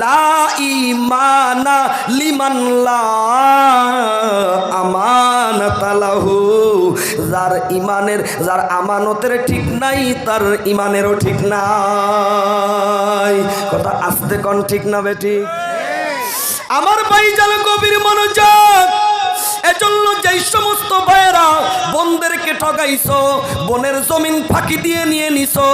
লা ইমানা লিমান লা আমানাতালাহু যার ইমানের যার আমানতের ঠিক নাই তার ইমানেরও ঠিক নাই। কথা আস্তে কন ঠিক না বেটি? আমার ভাইজান কবির মনোযোগ। এজন্য যেই সমস্ত ভাইয়েরা বোনদেরকে ঠগাইছো, বোনের জমিন ফাঁকি দিয়ে নিয়ে নিছো,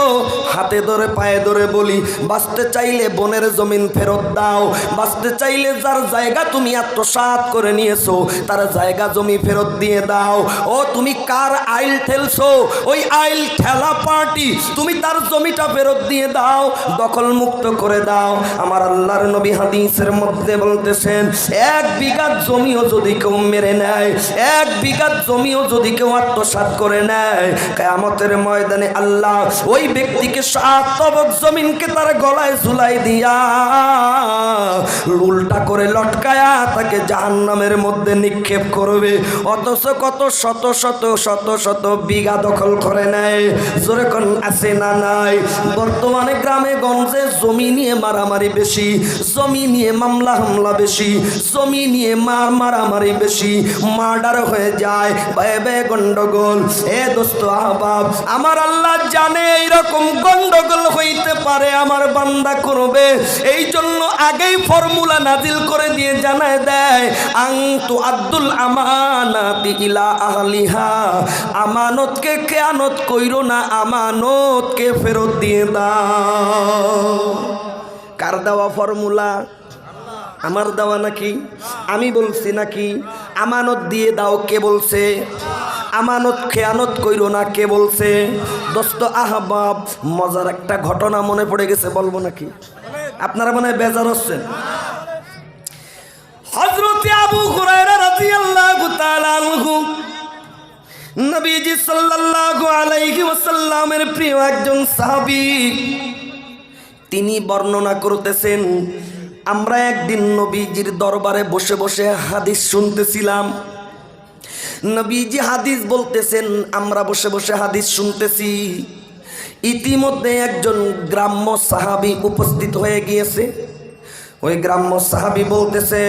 হাতে ধরে পায়ে ধরে বলি, বাঁচতে চাইলে বোনের জমিন ফেরত দাও, বাঁচতে চাইলে যার জায়গা তুমি আত্মসাৎ করে নিয়েছো, তার জায়গা জমি ফেরত দিয়ে দাও। ও, তুমি কার আইল ঠেলছো? ওই আইল ঠেলা পার্টি, তুমি তার জমিটা ফেরত দিয়ে দাও দখল মুক্ত করে দাও। আমার আল্লাহর নবী হাদিসের মধ্যে বলতেছেন, এক বিঘা জমিও যদি কেউ মেরে নেয়। এক বিঘা জমিও যদি কেউ আত্মসাত করে নেয়, কেয়ামতের ময়দানে আল্লাহ ওই ব্যক্তিকে সাত জমিনকে তার গলায় ঝুলাই দিয়া উল্টা করে লটকায়া তাকে জাহান্নামের মধ্যে নিক্ষেপ করবে। অথচ কত শত শত শত শত বিঘা দখল করে নেয়। জোরে কোন, আছে না নাই? বর্তমানে গ্রামে গঞ্জে জমি নিয়ে মারামারি বেশি, জমি নিয়ে মামলা হামলা বেশি, জমি নিয়ে মার মারামারি বেশি, মার্ডার হয়ে যায়। ভয়ে ভয়ে গন্ডগোল। এ দোস্ত আহবাব, আমার আল্লাহ জানে এইরকম গন্ডগোল হইতে পারে, আমার বান্দা করবে। এই জন্য আগেই ফর্মুলা নাজিল করে দিয়ে জানায় দেয় আংতু আব্দুল আমানাতি ইলা আহলিহা। আমানতকে খেয়ানত কইরো না, আমানতকে ফেরত দিয়ে দাও। কার দেওয়া ফর্মুলা? আমার দেওয়া নাকি? আমি বলছি নাকি? আমানত দিয়ে দাও কে বলছে? আমানত খেয়ানত কইরো না কে বলছে? দোস্ত আহবাব, মজার একটা ঘটনা মনে পড়ে গেছে, বলব নাকি? আপনারা মনে হয় বেজার হচ্ছেন। আবু হুরায়রা রাদিয়াল্লাহু তাআলা আনহু। নবীজি সাল্লাল্লাহু আলাইহি ওয়াসাল্লামের প্রিয় একজন সাহাবী। তিনি বর্ণনা করতেছেন, আমরা একদিন নবীজির দরবারে বসে বসে হাদিস শুনতেছিলাম। নবীজি হাদিস বলতেছেন, আমরা বসে বসে হাদিস শুনতেছি। ইতিমধ্যে একজন গ্রাম্য সাহাবী উপস্থিত হয়ে গিয়েছে। ওই গ্রাম্য সাহাবী বলতেছে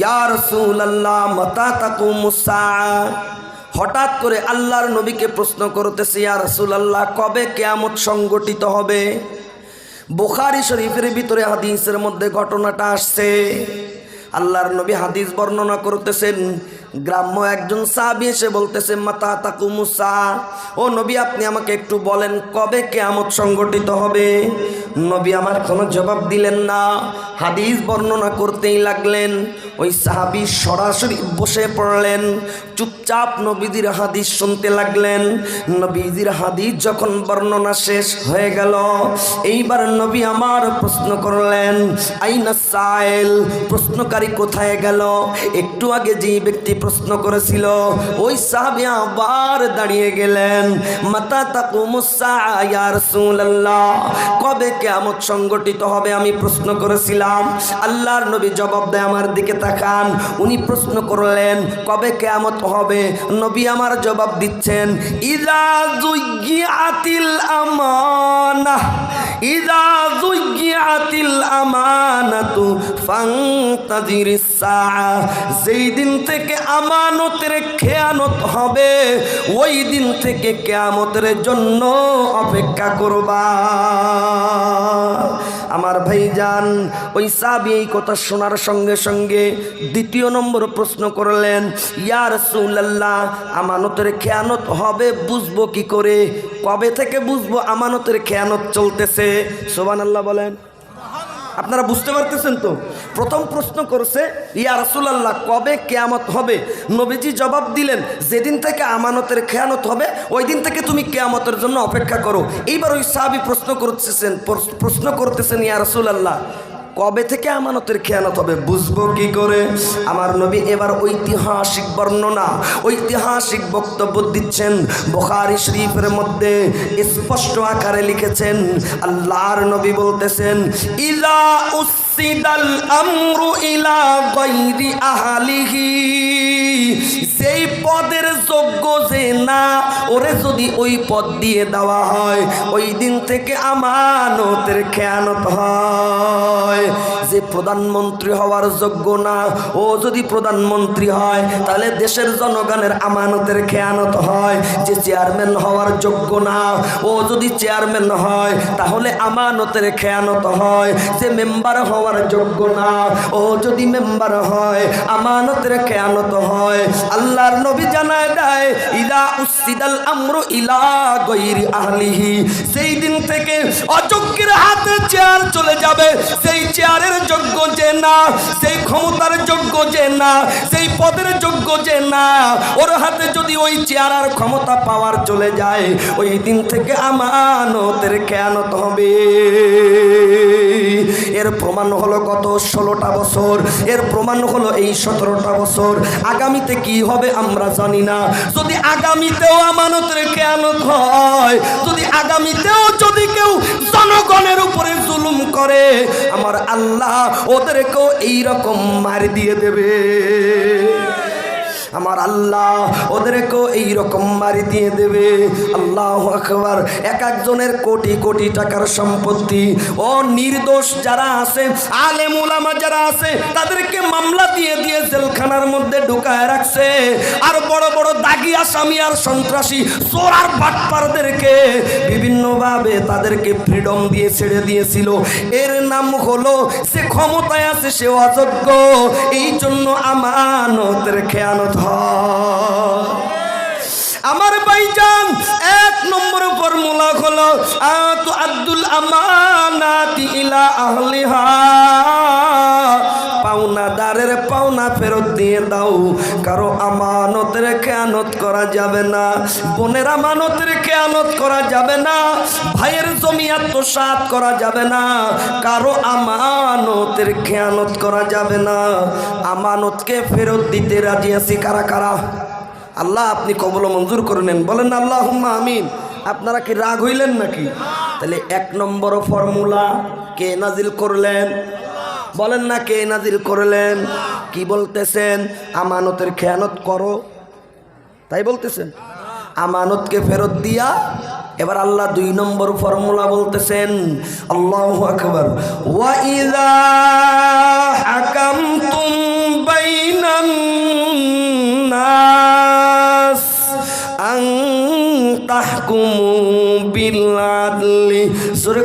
ইয়া রাসূলুল্লাহ মাতা তাকুমুসা হঠাৎ করে আল্লাহর নবীকে প্রশ্ন করতেছে, ইয়া আল্লাহ কবে কেয়ামত সংগঠিত হবে? বোখারি শরীফের ভিতরে হাদিসের মধ্যে ঘটনাটা আসছে। আল্লাহর নবী হাদিস বর্ণনা করতেছেন গ্রাম্য একজন সাহাবি এসে বলতেছে, মাতা তাকুমুসা ও নবী, আপনি আমাকে একটু বলেন, কবে কেয়ামত সংগঠিত হবে? নবী আমার কোনো জবাব দিলেন না। হাদিস বর্ণনা করতেই লাগলেন, ওই সাহাবি সরাসরি বসে পড়লেন, চুপচাপ নবীজির হাদিস শুনতে লাগলেন। নবীজির হাদিস যখন বর্ণনা শেষ হয়ে গেল, এইবার নবী আমার প্রশ্ন করলেন, আইনা সাইল প্রশ্নকারী কোথায় গেল? একটু আগে যে ব্যক্তি প্রশ্ন করেছিল, ওই সাহাবি আবার দাঁড়িয়ে গেলেন। মাতা তাকুমুসা ইয়া রাসূলুল্লাহ, কবে কিয়ামত সংগঠিত হবে আমি প্রশ্ন করেছিলাম। আল্লাহর নবী জবাব দেয়, আমার দিকে তাকান। উনি প্রশ্ন করলেন, কবে কেয়ামত হবে? নবী আমার জবাব দিচ্ছেন, ইদা জুইয়াতিল আমানা, ইদা জুইয়াতিল আমানাতু ফান্তাজিরিস সাআ। যেই দিন থেকে আমানতের খেয়ানত হবে। ওই দিন থেকে কেয়ামতের জন্য অপেক্ষা করবা। আমার ভাইজান, ওই সাবি এই কথা শোনার সঙ্গে সঙ্গে দ্বিতীয় নম্বর প্রশ্ন করলেন, ইয়া রাসূলুল্লাহ, আমানতের খেয়ানত হবে বুঝব কি করে? কবে থেকে বুঝব আমানতের খেয়ানত চলতেছে? সোবান আল্লাহ বলেন। আপনারা বুঝতে পারতেছেন তো? প্রথম প্রশ্ন করছে, ইয়া রসুলাল্লাহ, কবে কেয়ামত হবে? নবীজি জবাব দিলেন, যেদিন থেকে আমানতের খেয়ানত হবে ওই দিন থেকে তুমি কেয়ামতের জন্য অপেক্ষা করো। এইবার ওই সাহাবি প্রশ্ন করতেছেন প্রশ্ন করতেছেন, ইয়া রাসূলুল্লাহ কবে থেকে আমানতের খেয়ানত হবে বুঝব কি করে? আমার নবী এবার ঐতিহাসিক বর্ণনা, ঐতিহাসিক বক্তব্য দিচ্ছেন। বোখারি শরীফের মধ্যে স্পষ্ট আকারে লিখেছেন, আল্লাহর নবী বলতেছেন, ইলা উসিদাল আমরু ইলা গৈরি আহালিহি। যোগ্য যে না ওরে যদি ওই পদ দিয়ে দেওয়া হয়, ওই দিন থেকে আমানতের খেয়ানত হয়। যে প্রধানমন্ত্রী হওয়ার যোগ্য না, ও যদি প্রধানমন্ত্রী হয়, তাহলে দেশের জনগণের আমানতের খেয়ানত হয়। যে চেয়ারম্যান হওয়ার যোগ্য না, ও যদি চেয়ারম্যান হয়, তাহলে আমানতের খেয়ানত হয়। যে মেম্বার হওয়ার যোগ্য না, ও যদি মেম্বার হয়, আমানতের খেয়ানত হয়। আল্লাহর নবী জানায় দেয় ইলা উসিদাল আমরু ইলা গৈরি আহলিহি। সেই দিন থেকে অযোগ্যের হাতে চেয়ার চলে যাবে, সেই চেয়ারের যোগ্য যে না, সেই ক্ষমতার যোগ্য যে না, সেই পদের যোগ্য যে না, ওর হাতে যদি ওই চেয়ারার ক্ষমতা পাওয়ার চলে যায়, ওই দিন থেকে আমানতের খেয়ানত হবে। এর প্রমাণ হলো গত ষোলোটা বছর। এর প্রমাণ হলো এই সতেরোটা বছর। আগামীতে কি হবে আমরা জানি না। যদি আগামীতেও আমানতের আনত হয়, যদি আগামীতেও যদি কেউ জনগণের উপরে জুলুম করে, আমার আল্লাহ ওদেরকেও এইরকম মার দিয়ে দেবে। আমার আল্লাহ ওদেরকেও এইরকম মারি দিয়ে দেবে। আল্লাহ আকবার। এক একজনের কোটি কোটি টাকার সম্পত্তি। ও নির্দোষ যারা আছে আলেমুলামা যারা আছে, তাদেরকে মামলা দিয়ে দিয়ে জেলখানার মধ্যে ঢুকায় রাখছে। আর বড় বড় দাগি আসামি আর সন্ত্রাসী চোর আর বাটপারদেরকে বিভিন্নভাবে তাদেরকে ফ্রিডম দিয়ে ছেড়ে দিয়েছিল। এর নাম হলো, সে ক্ষমতায় আছে সে অযোগ্য। এই জন্য আমানতের খেয়ানত হয়। আমার ভাইজান, এক নম্বর ফর্মুলা হলো আব্দুল আমানাতি ইলা আহলিহা। পাওনাদারের পাওনা ফেরত দিয়ে দাও। কারও আমানতের খেয়ানত করা যাবে না। বোনের আমানতের খেয়ানত করা যাবে না। ভাইয়ের জমি আত্মসাত করা যাবে না। কারও আমানতের খেয়ানত করা যাবে না। আমানতকে ফেরত দিতে রাজি আছি কারা কারা? আল্লাহ, আপনি কবল মঞ্জুর করে নেন। বলেন আল্লাহ আমিন। আপনারা কি রাগ হইলেন নাকি? তাহলে এক নম্বর ফর্মুলা কে নাজিল করলেন? বলেন না কে নাজির করলেন? কি বলতেছেন? আমানতের খেয়ানত করো। তাই বলতেছেন? আমানতকে ফেরত দিয়া এবার আল্লাহ দুই নম্বর ফর্মুলা বলতেছেন, আল্লাহ আকবর।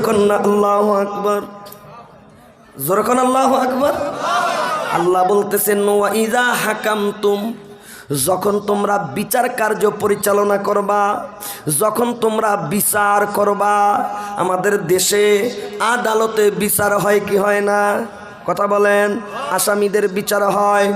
কন্যা, আল্লাহু আকবার। জোরে আল্লাহ আকবর। আল্লাহ বলতেছেন ইদা হাকাম তুম যখন তোমরা বিচার কার্য পরিচালনা করবা, যখন তোমরা বিচার করবা, আমাদের দেশে আদালতে বিচার হয় কি হয় না? কথা বলেন, আসামিদের বিচার হয়।